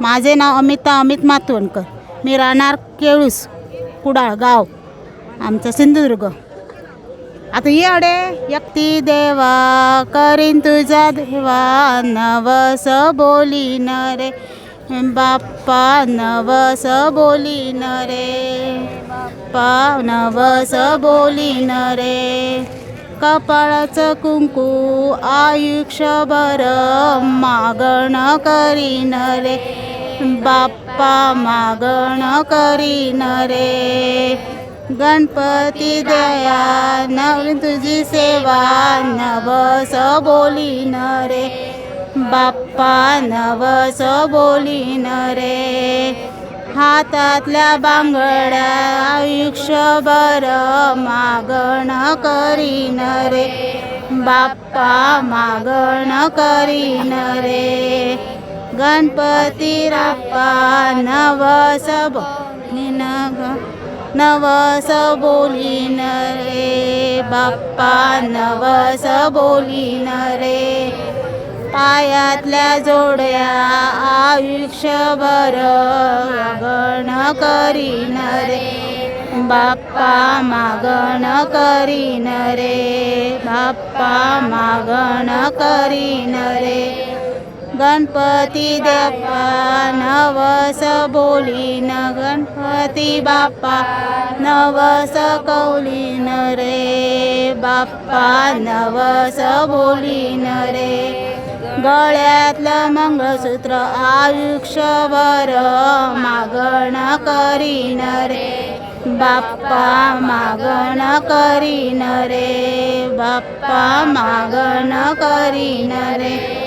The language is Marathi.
माझे नाव अमिता अमित मातवणकर मी राहणार केळूस कुडाळ गाव आमचं सिंधुदुर्ग. आता ये अडे एकटी देवा करीन तुझा देवा नवस बोलीन रे. बाप्पा नवस बोलीन रे. बाप्पा नवस बोलीन रे. कपाळाचं कुंकू आयुष्यभर मागण करीन रे. बाप्पा मागण करीन रे. गणपती दया नव तुझी सेवा नवस बोलीन रे. बाप्पा नवस बोलीन रे. हातातल्या बांगड्या आयुष्यभर मागण करीन रे. बाप्पा मागण करीन रे. गणपती राप्पा नवस बोलीन ग नवस बोलीन रे. बाप्पा नवस बोलीन रे. पायातल्या जोड्या आयुष्यभर गण करीन रे. बाप्पा मागण करीन रे. बाप्पा मागण करीन रे. गणपती देवा नवस बोलीन गणपती बाप्पा नवस कौलीन रे बाप्पा नवस बोलीन रे. गळ्यातलं मंगळसूत्र आयुष्यभर मागण करीन रे. बाप्पा मागण करीन रे. बाप्पा मागण करीन रे.